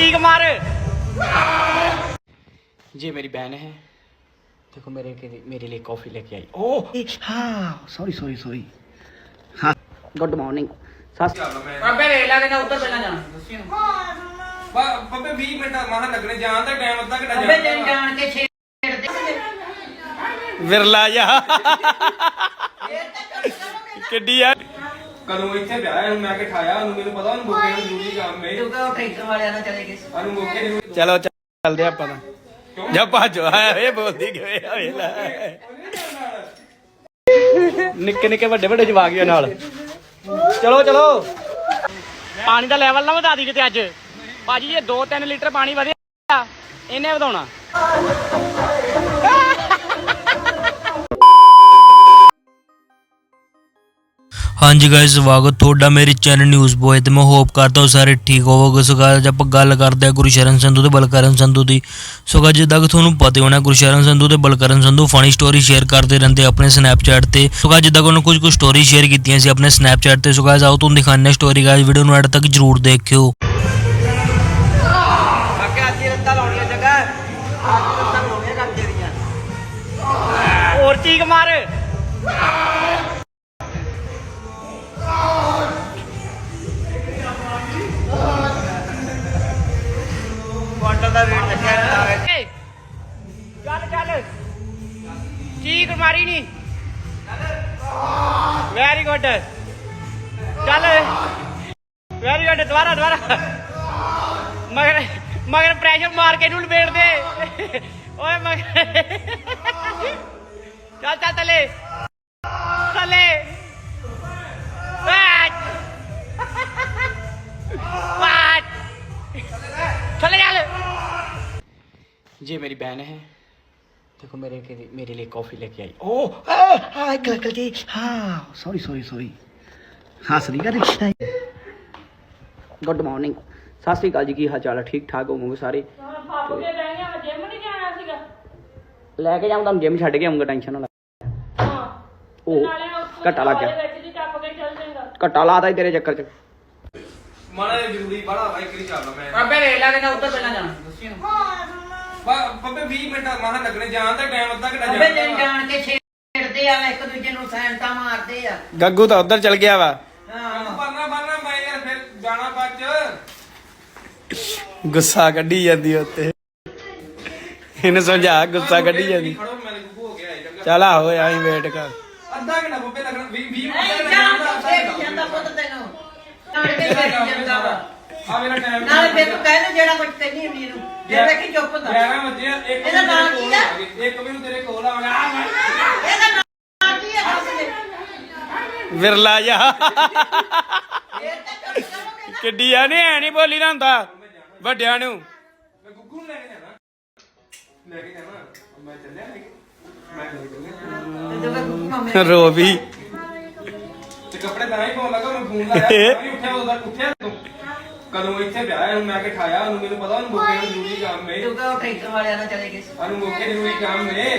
चीख मार ये मेरी बहन है देखो मेरे के लिए- मेरे लिए कॉफी लेके आई ओह हाँ सॉरी सॉरी सॉरी हाँ गुड मॉर्निंग सस ਬਾਬੇ ਵੇਖ ਲੈ ਕਿੰਨਾ ਉੱਧਰ ਪਹਿਲਾਂ ਜਾਣਾ ਦੱਸੀ ਨੂੰ ਬੱਬੇ 20 ਮਿੰਟ ਮਾਹ ਲੱਗਣੇ ਜਾਣ ਦਾ ਟਾਈਮ ਅੱਧਾ ਘੰਟਾ ਬਾਬੇ ਦਿਨ ਜਾਣ ਕੇ ਛੇੜਦੇ ਵਿਰਲਾ ਜਾ ਕਿੱਡੀ ਆ ਕਦੋਂ ਇੱਥੇ ਵਿਆਹ ਇਹਨੂੰ ਮੈਂ ਕਿ ਠਾਇਆ ਉਹਨੂੰ ਮੈਨੂੰ ਪਤਾ ਉਹਨੂੰ ਮੌਕੇ ਨੂੰ ਜ਼ਰੂਰੀ ਕੰਮ ਹੈ। ਤੂੰ ਕਹੋ ਟਰੈਕਟਰ ਵਾਲਿਆਂ ਨਾਲ ਚਲੇ ਗਏ ਸੀ। ਉਹਨੂੰ ਮੌਕੇ ਜ਼ਰੂਰੀ ਚਲੋ ਚੱਲਦੇ ਆਪਾਂ ਤਾਂ। ਜਾ ਭਾਜੋ ਆਇਆ ਇਹ ਬੋਲਦੀ ਕਿਵੇਂ ਹੋਏ ਲੈ। ਨਿੱਕੇ ਨਿੱਕੇ ਵੱਡੇ ਵੱਡੇ ਜਵਾਕ ਹੀ ਨਾਲ। ਚਲੋ ਚਲੋ। ਪਾਣੀ ਦਾ ਲੈਵਲ ਨਾ ਵਧਾ ਦੀ ਕਿਤੇ ਅੱਜ। ਭਾਜੀ ਇਹ 2-3 ਲੀਟਰ ਪਾਣੀ ਵਧਿਆ। ਇਹਨੇ ਵਧਾਉਣਾ। ਹਾਂਜੀ ਗਾਇਸ ਸਵਾਗਤ ਤੁਹਾਡਾ ਮੇਰੇ ਚੈਨਲ ਨਿਊਜ਼ ਬੋਏ ਤੇ ਮੈਂ ਹੋਪ ਕਰਦਾ ਹਾਂ ਸਾਰੇ ਠੀਕ ਹੋਵੋਗੇ। ਸੋ guys, ਆਪਾਂ ਗੱਲ ਕਰਦੇ ਹਾਂ ਗੁਰਸ਼ਰਨ ਸੰਧੂ ਤੇ ਬਲਕਰਨ ਸੰਧੂ ਦੀ। ਸੋ guys, ਜਿੱਦਾਂ ਕਿ ਤੁਹਾਨੂੰ ਪਤਾ ਹੋਣਾ ਗੁਰਸ਼ਰਨ ਸੰਧੂ ਤੇ Balkaran Sandhu funny story share ਕਰਦੇ ਰਹਿੰਦੇ ਆਪਣੇ ਸਨੈਪਚੈਟ ਤੇ। ਸੋ guys, ਜਿੱਦਾਂ ਕਿ ਉਹਨਾਂ ਕੁਝ ਕੁ ਸਟੋਰੀ ਸ਼ੇਅਰ ਕੀਤੀਆਂ ਸੀ ਆਪਣੇ ਸਨੈਪਚੈਟ ਤੇ। ਸੋ guys, ਆਓ ਤੁਹਾਨੂੰ ਦਿਖਾਉਂਦੇ ਹਾਂ ਸਟੋਰੀ ਗਾਇਸ ਵੀਡੀਓ ਨੂੰ ਐਡ ਤੱਕ ਜਰੂਰ ਦੇਖਿਓ। ਹੋਰ ਚੀਕ ਮਾਰ। ਚੀਕ ਮਾਰੀ ਨਹੀਂ ਵੈਰੀ ਗੁੱਡ ਚੱਲ। ਵੈਰੀ ਗੁੱਡ ਦੁਬਾਰਾ ਦੁਬਾਰਾ। ਮਗਰ ਮਗਰ ਪ੍ਰੈਸ਼ਰ ਮਾਰ ਕੇ ਇਹਨੂੰ ਲਪੇਟ ਦੇ। ਓਏ ਮਗਰ। ਚੱਲ ਚੱਲ, ਥੱਲੇ। ਥੱਲੇ। ਬੈਟ ਬੈਟ ਥੱਲੇ ਚੱਲ। ਜੇ, ਮੇਰੀ ਬਹਿਨ ਹੈ। देखो मेरे के लिए- मेरे लिए कॉफी लेके आई ओह हाँ अंकल जी हाँ सॉरी सॉरी सॉरी हाँ ਸਰੀਕਾ ਰਿਸ਼ਤਾ ਗੁੱਡ ਮਾਰਨਿੰਗ ਸਤਿ ਸ੍ਰੀ ਅਕਾਲ ਜੀ ਕੀ ਹਾਲ ਚਾਲ ਹੈ ਠੀਕ ਠਾਕ ਹੋਵੋਗੇ ਸਾਰੇ ਲੈ ਕੇ ਜਾਊਂ ਤੁਹਾਨੂੰ ਜਿਮ ਛੱਡ ਕੇ ਆਉਂਗਾ ਟੈਨਸ਼ਨ ਨਾ ਲੈ ਉਹ ਘਟਾ ਲੱਗ ਗਿਆ ਘਟਾ ਲਾਦਾ ਈ ਤੇਰੇ ਚੱਕਰ ਚ ਮਾਣਾ ਜਿਹਾ ਜ਼ਰੂਰੀ ਬੜਾ ਬਾਈਕ ਕਰੀ ਚੱਲਦਾ ਮੈਂ ਬਾਬੇ ਵੇਖ ਲੈ ਕਿੰਨਾ ਉੱਧਰ ਪਹਿਲਾਂ ਜਾਣਾ ਦੱਸੀ ਨੂੰ ਬੱਬੇ 20 ਮਿੰਟ ਮਾਹ ਲੱਗਣੇ ਜਾਣ ਦਾ ਟਾਈਮ ਅੱਧਾ ਘੰਟਾ ਬਾਬੇ ਦਿਨ ਜਾਣ ਕੇ ਛੇੜਦੇ ਆ ਇੱਕ ਦੂਜੇ ਨੂੰ ਸੈਂਟਾ ਮਾਰਦੇ ਆ। ਗੱਗੂ ਤਾਂ ਉਧਰ ਚਲ ਗਿਆ ਵਾ। ਹਾਂ। ਪਰਨਾ ਪਰਨਾ ਮੈਂ ਯਾਰ ਫਿਰ ਜਾਣਾ ਬੱਚ ਗੁੱਸਾ ਕੱਢੀ ਜਾਂਦੀ ਉੱਤੇ। ਇਹਨੂੰ ਸਮਝਾ ਗੁੱਸਾ ਕੱਢੀ ਜਾਂਦੀ। ਖੜੋ ਮੈਂ ਗੁੱਗੂ ਹੋ ਗਿਆ ਇਹ ਚੰਗਾ। ਚੱਲ ਆਹੋ ਆਈ ਵੇਟ ਕਰ। ਅੱਧਾ ਘੰਟਾ ਬੱਬੇ ਲੱਗਣਾ 20 20 ਮਿੰਟ ਨਹੀਂ ਲੱਗਣਾ ਜਾਣ ਛੇੜ ਜਾਂਦਾ ਪੁੱਤ ਤੈਨੂੰ। ਜਾਣ ਕੇ ਛੇੜ ਜਾਂਦਾ ਵਾ। ਆ ਮੇਰਾ ਟਾਈਮ ਨਾਲੇ ਫਿਰ ਤੂੰ ਕਹਿ ਦੇ ਜਿਹੜਾ ਕੁਝ ਕਹਿੰਦੀ ਹੁੰਦੀ ਨੂੰ ਜੇ ਵੇਖੀ ਚੁੱਪ ਹੁੰਦਾ 11 ਵਜੇ ਇੱਕ ਇਹਦਾ ਨਾਮ ਮੇਰੇ ਕੀ ਕੋਲ ਆ? ਆ ਗਏ ਇੱਕ ਮੈਨੂੰ ਤੇਰੇ ਕੋਲ ਆ ਗਿਆ। ਆ ਮੈਂ ਇਹਦਾ ਨਾਮ ਕੀ ਹੈ ਦੱਸ ਦੇ। ਵਿਰਲਾ ਜਾ ਇਹ ਤਾਂ ਚੁੱਪ ਕਰੋਗੇ ਨਾ। ਕਿੱਡੀ ਆ ਨੇ ਐ ਨਹੀਂ ਬੋਲੀ ਨਾ ਹੁੰਦਾ। ਵੱਡਿਆਂ ਨੂੰ। ਮੈਂ ਗੁੱਗੂ ਨੂੰ ਲੈ ਕੇ ਜਾਣਾ। ਲੈ ਕੇ ਜਾਣਾ। ਮੈਂ ਚੱਲਿਆ ਲੈ ਕੇ। ਮੈਂ ਲੈ ਕੇ ਤੇ ਜਦੋਂ ਮਾਮੇ ਰੋ ਵੀ ਤੇ ਕੱਪੜੇ ਤਾਂ ਹੀ ਪਾਉਣ ਲੱਗਾ ਮੈਂ ਫੋਨ ਲਾਇਆ। ਉੱਠਿਆ ਉਹਦਾ ਉੱਠਿਆ ਤੂੰ। ਕਦੋਂ ਇੱਥੇ ਵਿਆਹ ਇਹਨੂੰ ਮੈਂ ਕਿ ਠਾਇਆ ਉਹਨੂੰ ਮੈਨੂੰ ਪਤਾ ਉਹਨੂੰ ਮੌਕੇ ਨੂੰ ਜ਼ਰੂਰੀ ਕੰਮ ਹੈ ਤੂੰ ਕਹੋ ਟਰੈਕਟਰ ਵਾਲਿਆਂ ਨਾਲ ਚਲੇ ਗਏ ਸੀ। ਉਹਨੂੰ ਮੌਕੇ ਜ਼ਰੂਰੀ ਕੰਮ ਹੈ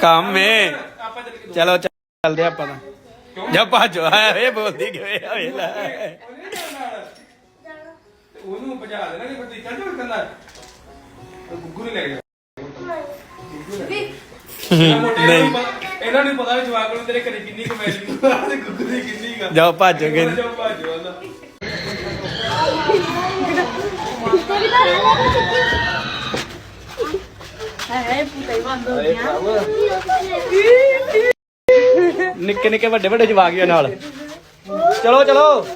ਕੰਮ ਏ। ਆਪਾਂ ਚੱਲ ਕੇ ਚਲੋ ਚੱਲਦੇ ਆਪਾਂ ਤਾਂ। ਜਾ ਭਾਜੋ ਆਇਆ ਇਹ ਬੋਲਦੀ ਕਿਵੇਂ ਹੋਏ ਲੈ। ਉਹਨੂੰ ਭਜਾ ਦੇਣਾ ਕਿ ਕੋਈ ਚੱਲ ਚੱਲ ਕੰਦਾ ਗੁੱਗੂ ਨੇ ਲੈ ਗਿਆ ਨਹੀਂ। ਇਹਨਾਂ ਨੂੰ ਪਤਾ ਵੀ ਜਵਾਕ ਨੂੰ ਤੇਰੇ ਘਰੇ ਕਿੰਨੀ ਕਮੈਲੀ ਆ ਤੇ ਗੁੱਗੂ ਦੀ ਕਿੰਨੀ ਗਾ ਜਾਓ ਭੱਜ ਗਏ ਜਾਓ ਭਾਜੋ ਵਾਲਾ ਨਿੱਕੇ ਨਿੱਕੇ ਵੱਡੇ ਵੱਡੇ ਜਵਾਕ ਹੀ ਨਾਲ। ਚਲੋ ਚਲੋ।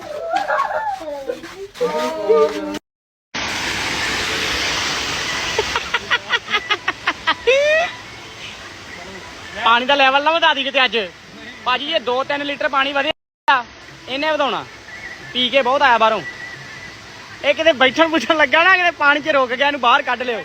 ਪਾਣੀ ਦਾ ਲੈਵਲ ਨਾ ਵਧਾ ਦੀ ਕਿਤੇ ਅੱਜ। ਭਾਜੀ ਇਹ 2-3 ਲੀਟਰ ਪਾਣੀ ਵਧਿਆ, ਇਹਨੇ ਵਧਾਉਣਾ। ਪੀ ਕੇ ਬਹੁਤ ਆਇਆ ਬਾਹਰੋਂ। ਇਹ ਕਿਤੇ ਬੈਠਣ ਬੁੱਠਣ ਲੱਗਾ ਨਾ, ਕਿਤੇ ਪਾਣੀ 'ਚ ਰੁਕ ਗਿਆ, ਇਹਨੂੰ ਬਾਹਰ ਕੱਢ ਲਿਓ। ਇਹ